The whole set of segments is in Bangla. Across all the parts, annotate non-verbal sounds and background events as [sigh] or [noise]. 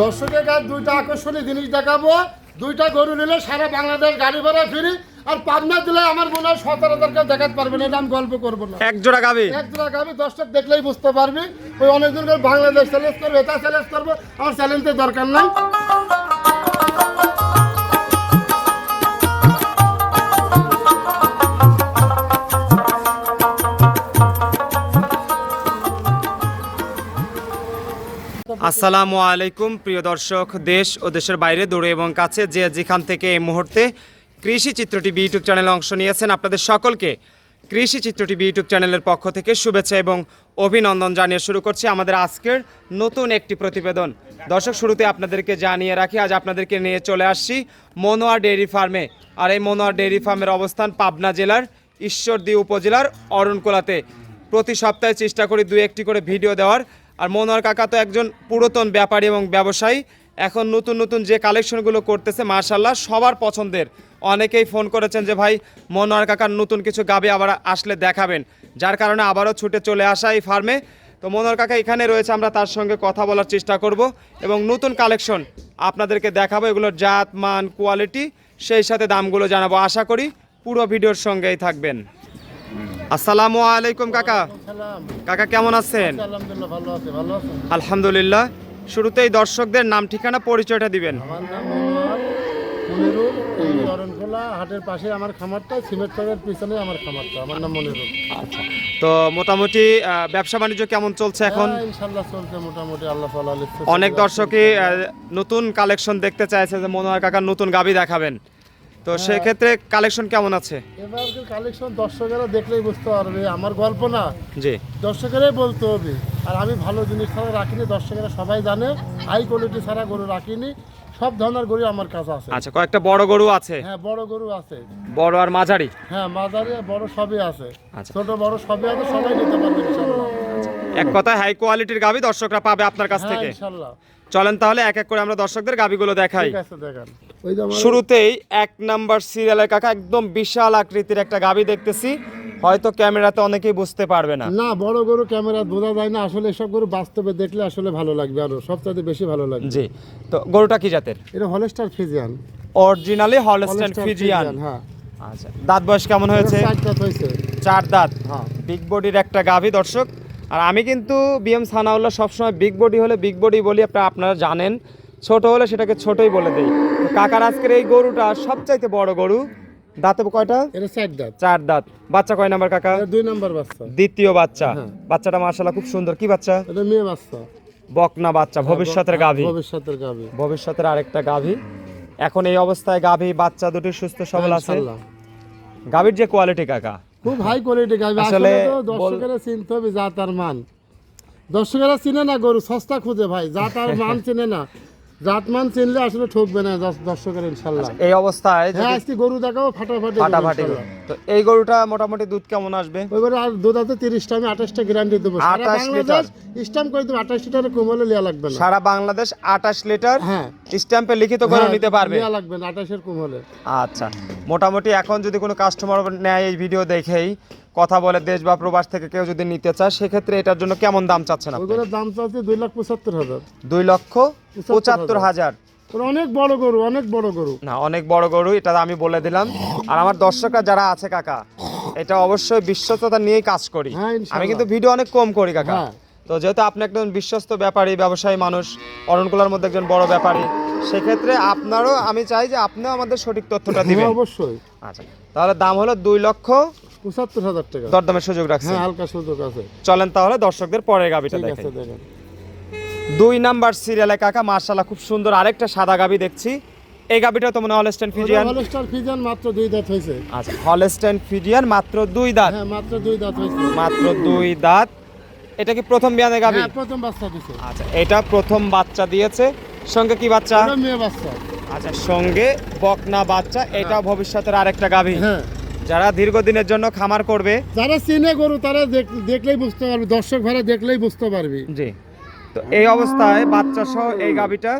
দর্শকের কাছে দুইটা আকর্ষণীয় জিনিস দেখাবো। দুইটা গরু নিলে সারা বাংলাদেশ গাড়ি ভাড়া ফিরি। আর পাবনা দিলে আমার মনে হয় সতেরো কেউ দেখাতে পারবে না আমি গল্প করব না। এক জোড়া গাবি? এক জোড়া গাবি দর্শক দেখলেই বুঝতে পারবি। ওই অনেকজন বাংলাদেশ চ্যালেঞ্জ করবে এটা চ্যালেঞ্জ করব আমার চ্যালেঞ্জের দরকার নাই। আসসালামু আলাইকুম, প্রিয় দর্শক, দেশ ও দেশের বাইরে দূরে এবং কাছে যে যেখান থেকে এই মুহূর্তে কৃষি চিত্র টিভি ইউটিউব চ্যানেলে অংশ নিয়েছেন আপনাদের সকলকে কৃষি চিত্র টিভি ইউটিউব চ্যানেলের পক্ষ থেকে শুভেচ্ছা এবং অভিনন্দন জানিয়ে শুরু করছি আমাদের আজকের নতুন একটি প্রতিবেদন। দর্শক, শুরুতে আপনাদেরকে জানিয়ে রাখি, আজ আপনাদেরকে নিয়ে চলে আসছি মনোয়ার ডেইরি ফার্মে। আর এই মনোয়ার ডেইরি ফার্মের অবস্থান পাবনা জেলার ঈশ্বরদী উপজেলার অরণকোলাতে। প্রতি সপ্তাহে চেষ্টা করি দু একটি করে ভিডিও দেওয়ার। আর মনোয়ার কাকা তো একজন পুরাতন ব্যাপারী এবং ব্যবসায়ী। এখন নতুন নতুন যে কালেকশনগুলো করতেছে মার্শাল্লাহ সবার পছন্দের। অনেকেই ফোন করেছেন যে, ভাই, মনোয়ার কাকার নতুন কিছু গাবে আবার আসলে দেখাবেন। যার কারণে আবারও ছুটে চলে আসা এই ফার্মে। তো মনোয়ার কাকা এখানে রয়েছে, আমরা তার সঙ্গে কথা বলার চেষ্টা করব এবং নতুন কালেকশন আপনাদেরকে দেখাবো। এগুলোর জাত, মান, কোয়ালিটি, সেই সাথে দামগুলো জানাব। আশা করি পুরো ভিডিওর সঙ্গেই থাকবেন। আসসালামু আলাইকুম কাকা। কাকা কেমন আছেন? আলহামদুলিল্লাহ শুরুতেই দর্শকদের নাম ঠিকানা পরিচয়টা দিবেন। হাটের পাশে আমার খামারটা সিমেন্ট পিছনে আমার খামারটা। আমার নাম মনিরুল। আচ্ছা। তো মোটামুটি ব্যবসা বাণিজ্য কেমন চলছে এখন? হ্যাঁ, চলছে মোটামুটি আল্লাহ তাআলা অনেক দর্শকই নতুন কালেকশন দেখতে চাইছে যে মনোহর কাকার নতুন গাবি দেখাবেন। তো সেক্ষেত্রে কালেকশন কেমন আছে? এবার কালেকশন দর্শকেরা দেখলেই বুঝতে পারবে আমার গল্প না। জি। দর্শকেরাই বলতে হবে আর আমি ভালো জিনিস ছাড়া রাখিনি দর্শকেরা সবাই জানে হাই কোয়ালিটি ছাড়া গরু রাখিনি সব ধরনের গরু আমার কাছে আছে। আচ্ছা কয়েকটা বড় গরু আছে? হ্যাঁ বড় গরু আছে। বড় আর মাঝারি? হ্যাঁ মাঝারি আর বড় সবই আছে। আচ্ছা। ছোট বড় সবই আছে সবাই নিতে পারবে ইনশাল্লাহ। এক কথায় হাই কোয়ালিটির গাবি দর্শকরা পাবে আপনার কাছ হ্যাঁ থেকে। ইনশাল্লাহ। চলেন তাহলে এক এক করে আমরা দর্শকদের গাবিগুলো দেখাই। শুরুতেই এক নাম্বার সিরিয়ালের কাকা একদম বিশাল আকৃতির একটা গাবি দেখতেছি। হয়তো ক্যামেরাতে অনেকেই বুঝতে পারবে না। না বড় গরু ক্যামেরা বোঝা যায় না। আসলে এসব গরু বাস্তবে দেখলে আসলে ভালো লাগবে আরও। সবচাইতে বেশি ভালো লাগবে। জি। তো গরুটা কি জাতের? এটা Holstein Friesian. Originally Holstein Friesian. হ্যাঁ। আচ্ছা দাঁত বয়স কেমন হয়েছে? চার দাঁত হয়েছে। চার দাঁত। হ্যাঁ। বিগ বডির একটা গাভী দর্শক। আর আমি কিন্তু বিএম সানাউল্লাহ সবসময় বিগ বডি হলে বিগ বডি বলি আপনারা আপনারা জানেন। ছোট হলে সেটাকে ছোটই বলে দেই। কাকার আজকের এই গরুটা সবচাইতে বড় গরু। দাঁতে কয়টা? এটা চার দাঁত। চার দাঁত। বাচ্চা কয় নাম্বার কাকা? দুই নাম্বার বাচ্চা। দ্বিতীয় বাচ্চা। হ্যাঁ। বাচ্চাটা মার্শাল্লাহ খুব সুন্দর। কি বাচ্চা? এটা মেয়ে বাচ্চা। বকনা বাচ্চা ভবিষ্যতের গাভী। ভবিষ্যতের গাভী। ভবিষ্যতের আরেকটা গাভী। এখন এই অবস্থায় গাভী বাচ্চা দুটি সুস্থ সবল আছে। গাভীর যে কোয়ালিটি কাকা? খুব হাই কোয়ালিটি গাবি আসলে তো দর্শকেরা চিনতে হবে যা তার মান। দর্শকেরা চিনে না গরু সস্তা খুঁজে ভাই যা তার মান চিনে না। চিনলে আসলে ঠকবে না দর্শকের ইনশাল্লাহ। এই অবস্থায় হ্যাঁ আজকে গরু ফাটাফাটি ফাটাফাটি তো এই গরুটা মোটামুটি দুধ কেমন আসবে? ওইবারে আর দুধ আছে তিরিশটা আমি আঠাশটা গ্যারান্টি দেবো। সারা 28 বাংলাদেশ স্টাম্প করে দেবো আঠাশ লিটারের কমলে লিয়া লাগবে না। সারা বাংলাদেশ আঠাশ লিটার হ্যাঁ। স্ট্যাম্পে লিখিত করে হ্যাঁ, নিতে পারবে? লিয়া লাগবে না আঠাশের কমলে আচ্ছা। মোটামুটি এখন যদি কোনো কাস্টমার নেয় এই ভিডিও দেখেই কথা বলে দেশ বা প্রবাস থেকে কেউ যদি নিতে চায় সেক্ষেত্রে এটার জন্য কেমন দাম চাচ্ছেন আপনি? দাম চাচ্ছে দুই লাখ পঁচাত্তর হাজার। দুই লক্ষ পঁচাত্তর হাজার। অনেক বড় গরু অনেক বড় গরু। না অনেক বড় গরু এটা আমি বলে দিলাম। আর আমার দর্শকরা যারা আছে কাকা এটা অবশ্যই বিশ্বস্ততা নিয়েই কাজ করি। হ্যাঁ, আমি কিন্তু ভিডিও অনেক কম করি কাকা। হ্যাঁ। তো যেহেতু আপনি একজন বিশ্বস্ত ব্যাপারী ব্যবসায়ী মানুষ অরণকুলার মধ্যে একজন বড় ব্যাপারী সেক্ষেত্রে আপনারও আমি চাই যে আপনিও আমাদের সঠিক তথ্যটা দিবেন। হ্যাঁ অবশ্যই। আচ্ছা তাহলে দাম হলো দুই লক্ষ পঁচাত্তর হাজার টাকা। দরদামের সুযোগ রাখছে। হ্যাঁ হালকা সুযোগ আছে। চলেন তাহলে দর্শকদের পরের গাবিটা দেখেন। দুই নাম্বার সিরিয়ালে কাকা মার্শাল্লাহ খুব সুন্দর আরেকটা সাদা গাবি দেখছি। এই গাবিটা তো মনে হলস্টেন ফিজিয়ান হলস্টার ফিজান মাত্র দুই দাঁত হয়েছে। আচ্ছা হলস্টেন ফিজিয়ান মাত্র দুই দাঁত। হ্যাঁ মাত্র দুই দাঁত হয়েছে। মাত্র দুই দাঁত। এটা কি প্রথম বিয়ানে গাবি? হ্যাঁ প্রথম বাচ্চা দিছে। আচ্ছা এটা প্রথম বাচ্চা দিয়েছে। সঙ্গে কি বাচ্চা? মেয়ে বাচ্চা। আচ্ছা সঙ্গে বকনা বাচ্চা এটা ভবিষ্যতের আরেকটা গাভী। হ্যাঁ। যারা দীর্ঘদিনের জন্য খামার করবে যারা চিনে গরু তারা দেখ- দেখলেই বুঝতে পারবে দর্শক ভাড়া দেখলেই বুঝতে পারবে। জি। তো এই অবস্থায় বাচ্চা সহ এই গাভীটা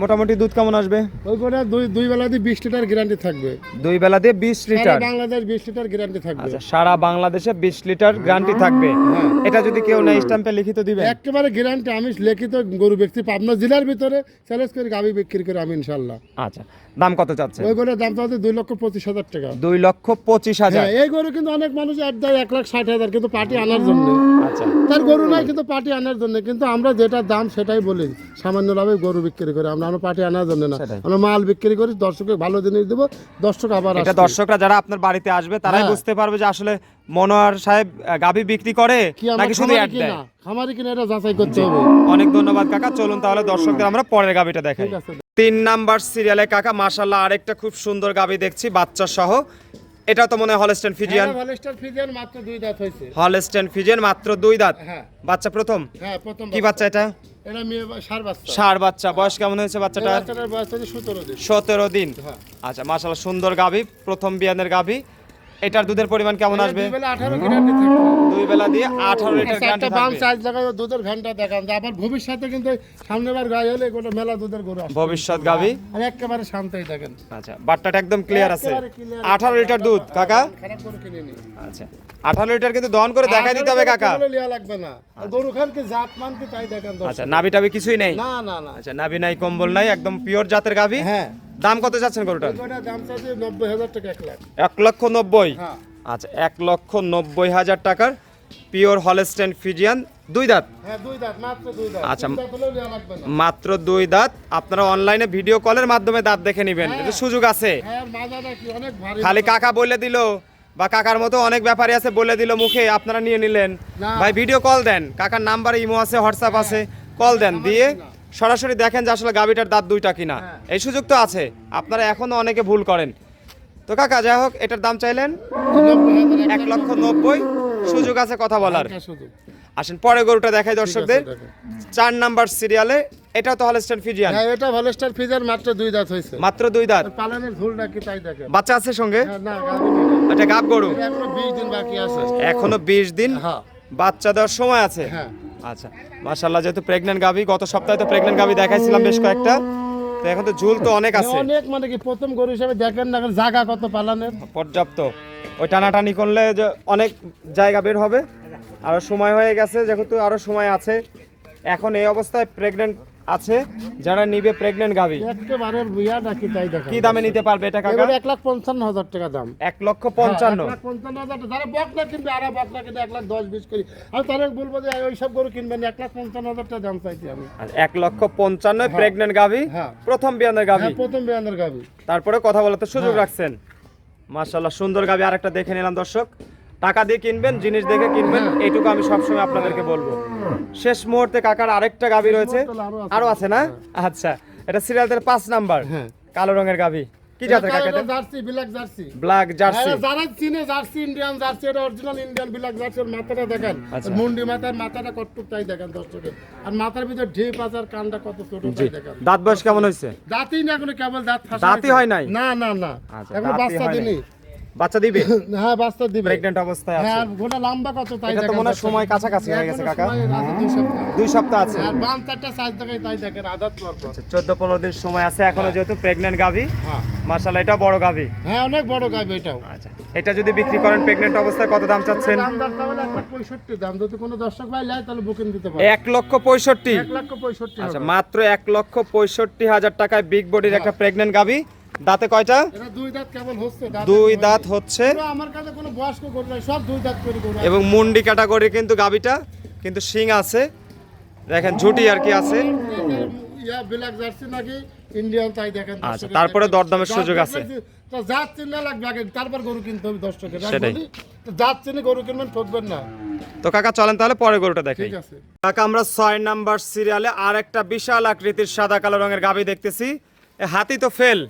মোটামুটি দুধ কেমন আসবে? ওই করে দুই দুই বেলা দিয়ে বিশ লিটার গ্যারান্টি থাকবে। দুই বেলা দিয়ে বিশ লিটার? বাংলাদেশ বিশ লিটার গ্যারান্টি থাকবে। আচ্ছা সারা বাংলাদেশে বিশ লিটার গ্যারান্টি থাকবে? হ্যাঁ। এটা যদি কেউ নেয় স্ট্যাম্পে লিখিত দিবেন? একেবারে গ্যারান্টি আমি লিখিত গরু ব্যক্তি পাবনা জেলার ভিতরে চ্যালেঞ্জ করে গাবি বিক্রি করে আমি ইনশাল্লাহ আচ্ছা দাম কত চাচ্ছে? ওই গরুর দাম তো হচ্ছে দুই লক্ষ পঁচিশ হাজার টাকা। দুই লক্ষ পঁচিশ হাজার। হ্যাঁ এই গরু কিন্তু অনেক মানুষ এক দেয় এক লাখ ষাট হাজার কিন্তু পার্টি আনার জন্য। আচ্ছা। তার গরু নাই কিন্তু পার্টি আনার জন্য। কিন্তু আমরা যেটা দাম সেটাই বলি সামান্য লাভে গরু বিক্রি করে। আমরা আমরা পার্টি আনার জন্য না। আমরা মাল বিক্রি করি দর্শকের ভালো জিনিস দেবো দর্শক আবার এটা দর্শকরা যারা আপনার বাড়িতে আসবে তারাই হ্যাঁ। বুঝতে পারবে যে আসলে মনোয়ার সাহেব গাভী বিক্রি করে নাকি শুধু অ্যাড দেয়? খামারি কিনা এটা যাচাই করতে হবে। অনেক ধন্যবাদ কাকা। চলুন তাহলে দর্শকদের আমরা পরের গাভীটা দেখাই। তিন নাম্বার সিরিয়ালে কাকা মাশাল্লাহ আরেকটা খুব সুন্দর গাভী দেখছি বাচ্চা সহ এটা তো মনে হয় হলস্টেন ফিজিয়ান হলস্টেন ফিজিয়ান মাত্র দুই দাঁত হয়েছে। হলস্টেন ফিজিয়ান মাত্র দুই দাঁত? হ্যাঁ। বাচ্চা প্রথম? হ্যাঁ প্রথম কি বাচ্চা। এটা? এটা মেয়ে সার বাচ্চা। সার বাচ্চা। বয়স কেমন হয়েছে বাচ্চাটা বাচ্চাটার বাচ্চাটার বয়স হচ্ছে সতেরো দিন। সতেরো দিন। হ্যাঁ। আচ্ছা মাশাআল্লাহ সুন্দর গাভী। প্রথম বিয়ানের গাভী। এটার দুধের পরিমাণ কেমন আসবে? দুই বেলা দিয়ে আঠারো লিটার আচ্ছা, গ্যারান্টি বাম দুধের ঘণ্টা দেখান আবার ভবিষ্যতে কিন্তু সামনেবার গায়ে হলে এগুলো মেলা দুধের গরু ভবিষ্যৎ আর একেবারে শান্তই দেখেন। আচ্ছা বাট্টাটা একদম ক্লিয়ার আছে। আঠারো লিটার দুধ কাকা? কিনে নি। আচ্ছা আঠারো লিটার কিন্তু দহন করে দেখাই দিতে হবে কাকা। লাগবে না। আর গরু খান কি জাত মান কি তাই দেখেন আচ্ছা নাভি টাভি কিছুই নেই? না না না। আচ্ছা নাভি নাই কম্বল নাই একদম পিওর জাতের গাভী হ্যাঁ। দাম কত যাচ্ছেন গরুটার? এক লক্ষ নব্বই? হ্যাঁ। আচ্ছা এক লক্ষ নব্বই হাজার টাকার পিওর হলস্টেন ফিজিয়ান দুই দাঁত? হ্যাঁ আচ্ছা। মাত্র দুই দাঁত। আপনারা অনলাইনে ভিডিও কলের মাধ্যমে দাঁত দেখে নেবেন। এতে সুযোগ আছে। হ্যাঁ খালি কাকা বলে দিল বা কাকার মতো অনেক ব্যাপারী আছে বলে দিল মুখে আপনারা নিয়ে নিলেন। ভাই ভিডিও কল দেন। কাকার নাম্বার ইমো আছে হোয়াটসঅ্যাপ আছে কল দেন। দিয়ে সরাসরি দেখেন যে আসলে গাবিটার দাঁত দুইটা কিনা। হ্যাঁ। এই সুযোগ তো আছে। আপনারা এখনও অনেকে ভুল করেন। তো কাকা যাই হোক এটার দাম চাইলেন এক লক্ষ নব্বই। সুযোগ আছে কথা বলার। আসেন পরে গরুটা দেখাই দর্শকদের। চার নাম্বার সিরিয়ালে এটা তো হলস্টেন ফিজিয়ান হ্যাঁ এটা ভলেস্টার ফিজার মাত্র দুই দাঁত হয়েছে। মাত্র দুই দাঁত। পালনের ঝুলটা কি তাই দেখেন। বাচ্চা আছে সঙ্গে? হ্যাঁ, না এটা গাব গরু। এখনও বিশ দিন বাকি আছে। এখনও বিশ দিন হ্যাঁ। বাচ্চা দেওয়ার সময় আছে। হ্যাঁ। আচ্ছা মাশাল্লাহ যেহেতু প্রেগনেন্ট গাভি গত সপ্তাহে তো প্রেগনেন্ট গাবি দেখাইছিলাম বেশ কয়েকটা। তো এখন তো ঝুল তো অনেক আছে। অনেক মানে কি প্রথম গরু হিসেবে দেখেন না জায়গা কত পালানের। পর্যাপ্ত। ওই টানাটানি করলে যে অনেক জায়গা বের হবে। আরও সময় হয়ে গেছে যেহেতু আরও সময় আছে। এখন এই অবস্থায় প্রেগনেন্ট আছে যারা নিবে প্রেগনেন্ট গাভি। একেবারে বিয়া নাকি তাই দেখেন কি দামে নিতে পারবে এটা কাকা? এবারে এক লাখ পঞ্চান্ন হাজার টাকা দাম। এক লক্ষ পঞ্চান্ন। হ্যাঁ, এক লাখ পঞ্চান্ন হাজার টাকা। যারা বকনা কিনবে আর বকনা কিনবে এক লাখ দশ বিশ করি। আমি তাহলে বলব যে ওই সব গরু কিনবেন এক লাখ পঞ্চান্ন হাজার টাকা দাম চাইছি আমি। আর এক লক্ষ পঞ্চান্ন প্রেগনেন্ট গাভি? হ্যাঁ। প্রথম বিয়ানের গাভি? হ্যাঁ প্রথম বিয়ানের গাবি তারপরে কথা বলতে সুযোগ হ্যাঁ। রাখছেন। মাশাল্লাহ সুন্দর গাবি আরেকটা দেখে নিলাম দর্শক। টাকা দিয়ে কিনবেন জিনিস দেখে কিনবেন এইটুকু আমি সবসময় আপনাদেরকে বলব। শেষ মুহূর্তে কাকার আরেকটা গাবি রয়েছে। আরও আছে। না? আচ্ছা এটা সিরিয়ালদের পাঁচ নাম্বার। হ্যাঁ। কালো রঙের গাবি। কি জাতের কাকা এটা Jersey black Jersey. Black Jersey. যারা চিনে জার্সি ইন্ডিয়ান জার্সি এটা অরিজিনাল ইন্ডিয়ান জার্সির মাথাটা দেখেন। আচ্ছা। মুন্ডি মাথার মাথাটা কটটুক তাই দেখেন দর্শকে। আর মাথার ভিতরে ঢেপ কানটা কত ছোট তাই দেখেন। দাঁত বয়স কেমন হয়েছে? দাঁতই না এখনও কেবল দাঁত ফাঁসা দাঁতই হয় নাই? না না না। আচ্ছা, এখন বাচ্চা দিনই বাচ্চা দিবে? [laughs] হ্যাঁ বাচ্চা দিবে। প্রেগনেন্ট অবস্থায় আছে। হ্যাঁ গোটা লম্বা কত তাই এটা তো মনে সময় কাছাকাছি হয়ে গেছে কাকা। দুই সপ্তাহ। আছে। আর বাম চারটা সাইজ তাই দেখেন আদাত পরপর চোদ্দ পনেরো দিন সময় আছে এখনও যেহেতু প্রেগনেন্ট গাভি। হ্যাঁ। মাশাল্লাহ এটা বড় গাভি। হ্যাঁ অনেক বড় গাইবে এটাও। আচ্ছা এটা যদি বিক্রি করেন প্রেগনেন্ট অবস্থায় কত দাম চাচ্ছেন? দাম পঁয়ষট্টি দাম যদি কোনো দর্শক ভাই নেয় তাহলে বুকিং দিতে পারে। এক লক্ষ পঁয়ষট্টি। এক লক্ষ পঁয়ষট্টি আচ্ছা মাত্র এক লক্ষ পঁয়ষট্টি হাজার টাকায় বিগ বডির একটা প্রেগনেন্ট গাভি। দাঁতে কয়টা? দুই দাঁত কেবল হচ্ছে দুই দাঁত হচ্ছে। আমার কাছে কোনো বয়স্ক গরু নাই সব দুই দাঁত করে গরু এবং মুন্ডি ক্যাটাগরি কিন্তু গাভিটা কিন্তু শিং আছে। দেখেন ঝুটি আর কি আছে। ইয়া ব্ল্যাক জার্সি নাকি ইন্ডিয়ান তাই দেখেন আচ্ছা, তারপরে দরদামের সুযোগ আছে। তো জাত চিনা লাগবে আগে তারপর গরু কিনতে হবে দর্শকের। সেটাই। তো জাত চিনে গরু কিনবেন ঠকবেন না। তো কাকা চলেন তাহলে পরে গরুটা দেখাই কাকা আমরা ছয় নাম্বার সিরিয়ালে আর একটা বিশাল আকৃতির সাদা কালো রঙের গাভি দেখতেছি। হাতি তো ফেল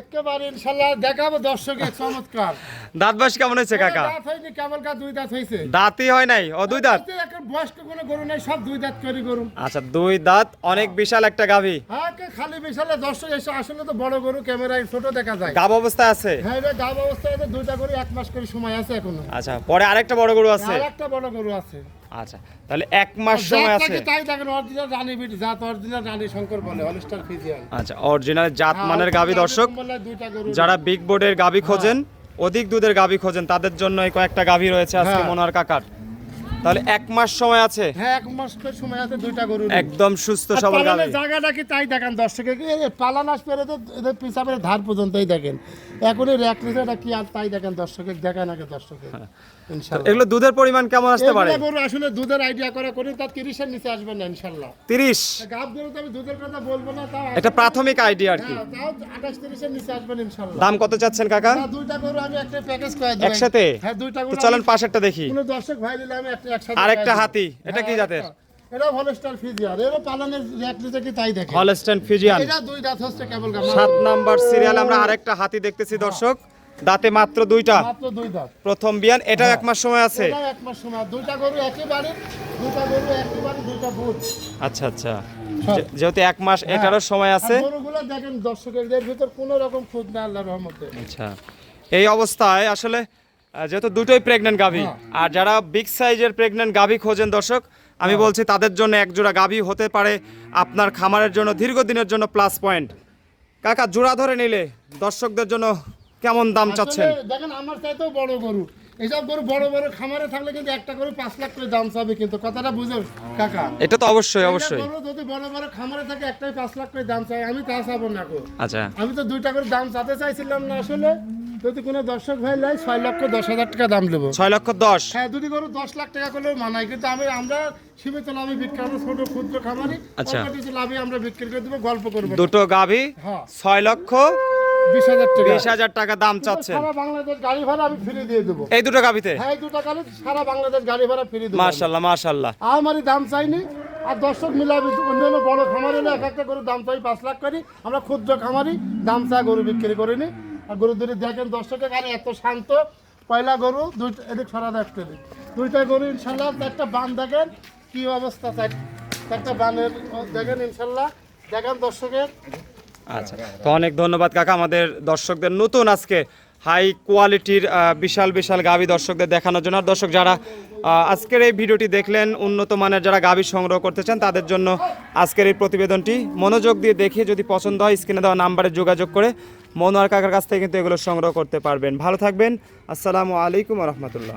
একেবারে ইনশাল্লাহ দেখাবো দর্শকের চমৎকার। দাঁত বাস কেমন হয়েছে কাকা? দাঁত হয়নি কেবল কা দুই দাঁত হয়েছে। দাঁতই হয় নাই ও দুই দাঁত? এখন বয়স্ক কোনো গরু নাই সব দুই দাঁত করে গরু। আচ্ছা দুই দাঁত অনেক বিশাল একটা গাভি। হ্যাঁ কে খালি বিশালে দর্শক এসে আসলে তো বড় গরু ক্যামেরায় ছোট দেখা যায়। গাব অবস্থায় আছে? হ্যাঁ এটা গাব অবস্থায় তো দুইটা গরু এক মাস করে সময় আছে এখনও। আচ্ছা পরে আরেকটা বড় গরু আছে? আর একটা বড় গরু আছে। আচ্ছা তাহলে এক মাস সময় আছে। তাই দেখেন অরিজিনাল রানী বিট জাত অরিজিনাল রানী শঙ্কর বলে হলস্টার ফিজিয়ান। আচ্ছা অরিজিনাল জাত মানের গাভী দর্শক যারা বিগ বোর্ডের গাভী খোঁজেন অধিক দুধের গাভী খোঁজেন তাদের জন্য এই কয়েকটা গাভী রয়েছে আজকে হ্যাঁ। মনোয়ার কাকার। তাহলে এক মাস সময় আছে। হ্যাঁ এক মাস সময় আছে দুইটা গরু একদম সুস্থ সবল জায়গাটা কি তাই দেখেন দর্শকে পালান আসবে এদের তো- পিসাবের ধার পর্যন্তই দেখেন। এখনই র্যাক লিটারটা কি আর তাই দেখেন দর্শকে দেখান আগে দর্শকে [laughs] ইনশাল্লাহ। এগুলো দুধের পরিমাণ কেমন আসতে পারে? এগুলো আসলে দুধের আইডিয়া করা করে তার তিরিশের নিচে আসবে না ইনশাল্লাহ। তিরিশ? গাব গরু তো আমি দুধের কথা বলব না তাও এটা প্রাথমিক আইডিয়া আর কি। হ্যাঁ, তাও আঠাশ তিরিশের নিচে আসবেন ইনশাল্লাহ। দাম কত চাচ্ছেন কাকা? দুইটা গরু আমি একটা প্যাকেজ করে দিই একসাথে? হ্যাঁ দুইটা গরু চলেন পাশেরটা দেখি। কোনো দর্শক ভাই দিলে আমি একটা একসাথে আরেকটা হাতি এটা কি হ্যাঁ, জাতের। এটা হলস্টার ফিজিয়ার এরও পালানের র্যাক লিটার কি তাই দেখেন হলস্টেন ফিজিয়ান। এটা দুই দাঁত হচ্ছে কেবল সাত নাম্বার সিরিয়াল আমরা আরেকটা হাতি দেখতেছি দর্শক। দাঁতে মাত্র দুইটা। মাত্র দুই দাঁত। প্রথম বিয়ান এটাও এক মাস সময় আছে। এটাও এক মাস সময়। দুইটা গরু একই বাড়ি দুইটা গরু একই বাড়ি দুইটা বুথ আচ্ছা আচ্ছা। যেহেতু এক মাস এটারও সময় আছে। গরুগুলো দেখেন ভিতর কোনো রকম খুঁজ না আল্লাহর রহমতে। আচ্ছা। এই অবস্থায় আসলে যেহেতু দুটোই প্রেগনেন্ট গাভী আর যারা বিগ সাইজের প্রেগনেন্ট গাভী খোঁজেন দর্শক আমি বলছি তাদের জন্য এক জোড়া গাভী হতে পারে। আপনার খামারের জন্য দীর্ঘদিনের জন্য প্লাস পয়েন্ট কাকা জোড়া ধরে নিলে দর্শকদের জন্য কেমন দাম চাচ্ছেন? দেখেন আমার চাইতেও বড় গরু। এইসব গরু বড় বড় খামারে থাকলে কিন্তু একটা গরু পাঁচ লাখ করে দাম চাবে কিন্তু। কথাটা বুঝো কাকা। এটা তো অবশ্যই অবশ্যই। গরু যদি বড় বড় খামারে থাকে একটাই পাঁচ লাখ করে দাম চাই। আমি তা চাবো না গো। আচ্ছা। আমি তো দুইটা করে দাম চাতে চাইছিলাম না আসলে। যদি কোনো দর্শক ভাই লাই ছয় লক্ষ দশ হাজার টাকা দাম দেবো। ছয় লক্ষ দশ। হ্যাঁ দুটি গরু দশ লাখ টাকা করলেও মানায় কিন্তু আমি আমরা সীমিত লাভে বিক্রি করব ছোট ক্ষুদ্র খামারি। আচ্ছা। লাভে আমরা বিক্রি করে দেবো গল্প করব। দুটো গাভী হ্যাঁ। ছয় লক্ষ বিশ হাজার টাকা। দাম চাচ্ছেন। সারা বাংলাদেশ গাড়ি ভাড়া আমি ফ্রি দিয়ে দেবো। এই দুটো গাভীতে? হ্যাঁ এই দুটো গাড়ি সারা বাংলাদেশ গাড়ি ভাড়া ফ্রি দেবো মাশাল্লাহ মাশাল্লাহ। আমারই দাম চাইনি। আর দর্শক মিলাবি অন্যান্য বড় খামার এক একটা গরু দাম চাই পাঁচ লাখ করি। আমরা ক্ষুদ্র খামারি দাম চা গরু বিক্রি করিনি। গরু দুটি দেখেন দর্শকের গাড়ি এত শান্ত। পয়লা গরু, দুইটা এদিক সরা দেখতে দিই দুইটা গরু ইনশাল্লাহ, একটা বান দেখেন, কি অবস্থা চাই একটা বানের দেখেন ইনশাল্লাহ। দেখেন দর্শকের। আচ্ছা তো অনেক ধন্যবাদ কাকা আমাদের দর্শকদের নতুন আজকে হাই কোয়ালিটির বিশাল বিশাল গাভী দর্শকদের দেখানোর জন্য। আর দর্শক যারা আজকের এই ভিডিওটি দেখলেন, উন্নত মানের যারা গাভী সংগ্রহ করতে চান, তাদের জন্য আজকের এই প্রতিবেদনটি মনোযোগ দিয়ে দেখে যদি পছন্দ হয় স্ক্রিনে দেওয়া নাম্বারে যোগাযোগ করে মনোয়ার কাকার কাছ থেকে কিন্তু এগুলো সংগ্রহ করতে পারবেন। ভালো থাকবেন। আসসালামু আলাইকুম রহমতুল্লাহ।